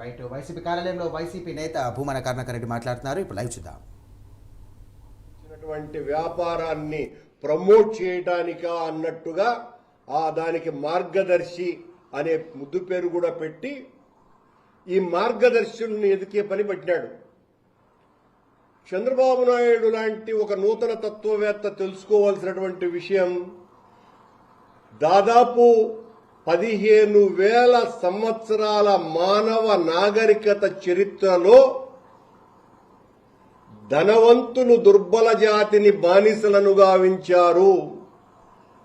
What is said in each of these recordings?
Right. YCP కార్యాలయంలో YCP నేత భూమన కర్ణకర్ రెడ్డి మాట్లాడుతున్నారు. ఇప్పుడు లైవ్ చూద్దాం. ఇచ్చినటువంటి వ్యాపారాన్ని ప్రమోట్ చేయటానికా అన్నట్టుగా ఆ దానికి మార్గదర్శి అనే ముద్దు పేరు కూడా పెట్టి ఈ మార్గదర్శుల్ని ఎదికే పని పట్టినాడు. చంద్రబాబు నాయుడు లాంటి ఒక నూతన తత్వవేత్త తెలుసుకోవాల్సినటువంటి విషయం దాదాపు పదిహేను వేల సంవత్సరాల మానవ నాగరికత చరిత్రలో ధనవంతులు దుర్బల జాతిని బానిసలను గావించారు.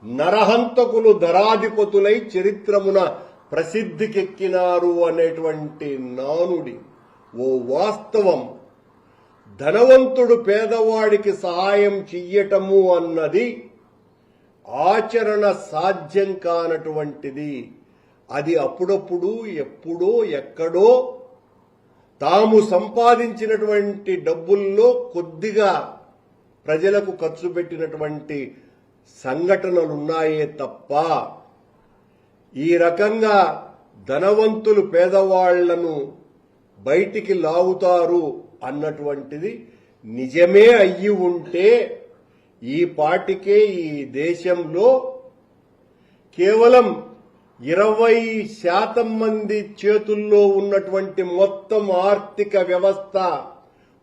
నరహంతకులు ధరాధిపతులై చరిత్రమున ప్రసిద్ధికెక్కినారు అనేటువంటి నానుడి ఓ వాస్తవం. ధనవంతుడు పేదవాడికి సహాయం చెయ్యటము అన్నది ఆచరణ సాధ్యం కానటువంటిది. అది అప్పుడప్పుడు ఎప్పుడో ఎక్కడో తాము సంపాదించినటువంటి డబ్బుల్లో కొద్దిగా ప్రజలకు ఖర్చు పెట్టినటువంటి సంఘటనలున్నాయే తప్ప ఈ రకంగా ధనవంతులు పేదవాళ్ళను బయటికి లాగుతారు అన్నటువంటిది నిజమే అయ్యి ఉంటే ఈ పాటికే ఈ దేశంలో కేవలం ఇరవై శాతం మంది చేతుల్లో ఉన్నటువంటి మొత్తం ఆర్థిక వ్యవస్థ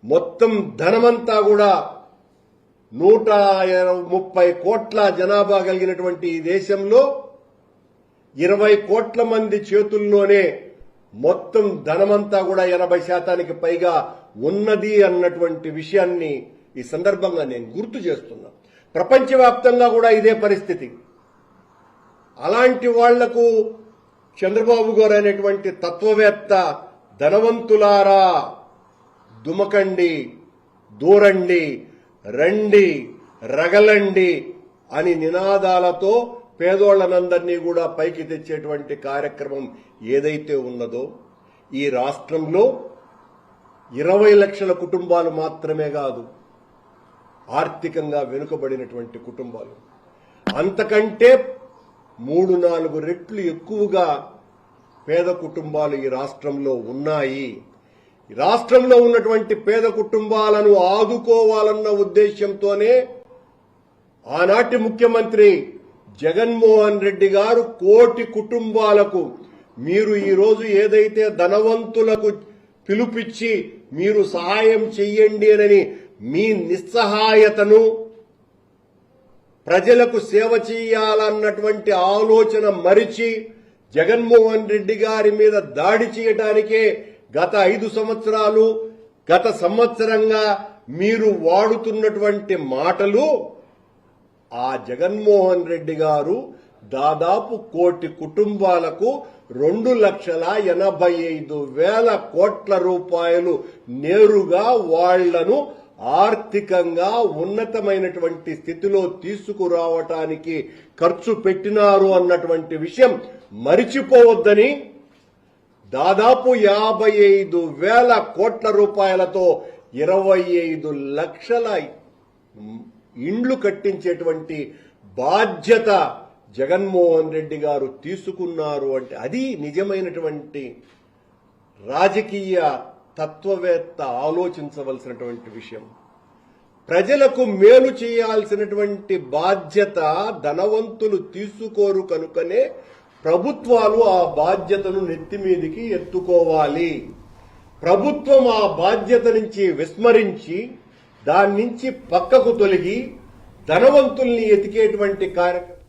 మొత్తం ధనమంతా కూడా నూట ముప్పై కోట్ల జనాభా కలిగినటువంటి ఈ దేశంలో ఇరవై కోట్ల మంది చేతుల్లోనే మొత్తం ధనమంతా కూడా ఎనభై శాతానికి పైగా ఉన్నది అన్నటువంటి విషయాన్ని ఈ సందర్భంగా నేను గుర్తు చేస్తున్నా. ప్రపంచవ్యాప్తంగా కూడా ఇదే పరిస్థితి. అలాంటి వాళ్ళకు చంద్రబాబు గారు అనేటువంటి తత్వవేత్త ధనవంతులారా దుమకండి దూరండి రండి రగలండి అని నినాదాలతో పేదోళ్ళనందరినీ కూడా పైకి తెచ్చేటువంటి కార్యక్రమం ఏదైతే ఉన్నదో ఈ రాష్ట్రంలో ఇరవై లక్షల కుటుంబాలు మాత్రమే కాదు ఆర్థికంగా వెనుకబడినటువంటి కుటుంబాలు. అంతకంటే మూడు నాలుగు రెట్లు ఎక్కువగా పేద కుటుంబాలు ఈ రాష్ట్రంలో ఉన్నాయి. రాష్ట్రంలో ఉన్నటువంటి పేద కుటుంబాలను ఆదుకోవాలన్న ఉద్దేశంతోనే ఆనాటి ముఖ్యమంత్రి జగన్మోహన్ రెడ్డి గారు కోటి కుటుంబాలకు మీరు ఈరోజు ఏదైతే ధనవంతులకు పిలుపిచ్చి మీరు సహాయం చెయ్యండి అని మీ నిస్సహాయతను ప్రజలకు సేవ చేయాలన్నటువంటి ఆలోచన మరిచి జగన్మోహన్ రెడ్డి గారి మీద దాడి చేయడానికే గత ఐదు సంవత్సరాలు గత సంవత్సరంగా మీరు వాడుతున్నటువంటి మాటలు ఆ జగన్మోహన్ రెడ్డి గారు దాదాపు కోటి కుటుంబాలకు రెండు లక్షల ఎనభై ఐదు వేల కోట్ల రూపాయలు నేరుగా వాళ్ళను ఆర్థికంగా ఉన్నతమైనటువంటి స్థితిలో తీసుకురావటానికి ఖర్చు పెట్టినారు అన్నటువంటి విషయం మరిచిపోవద్దని దాదాపు యాభై ఐదు వేల కోట్ల రూపాయలతో ఇరవై ఐదు లక్షల ఇండ్లు కట్టించేటువంటి బాధ్యత జగన్మోహన్ రెడ్డి గారు తీసుకున్నారు అంటే అది నిజమైనటువంటి రాజకీయ తత్వవేత్త ఆలోచించవలసినటువంటి విషయం. ప్రజలకు మేలు చేయాల్సినటువంటి బాధ్యత ధనవంతులు తీసుకోరు కనుకనే ప్రభుత్వాలు ఆ బాధ్యతను నెత్తి మీదికి ఎత్తుకోవాలి. ప్రభుత్వం ఆ బాధ్యత నుంచి విస్మరించి దాని నుంచి పక్కకు తొలగి ధనవంతుల్ని ఎతికేటువంటి కార్యక్రమం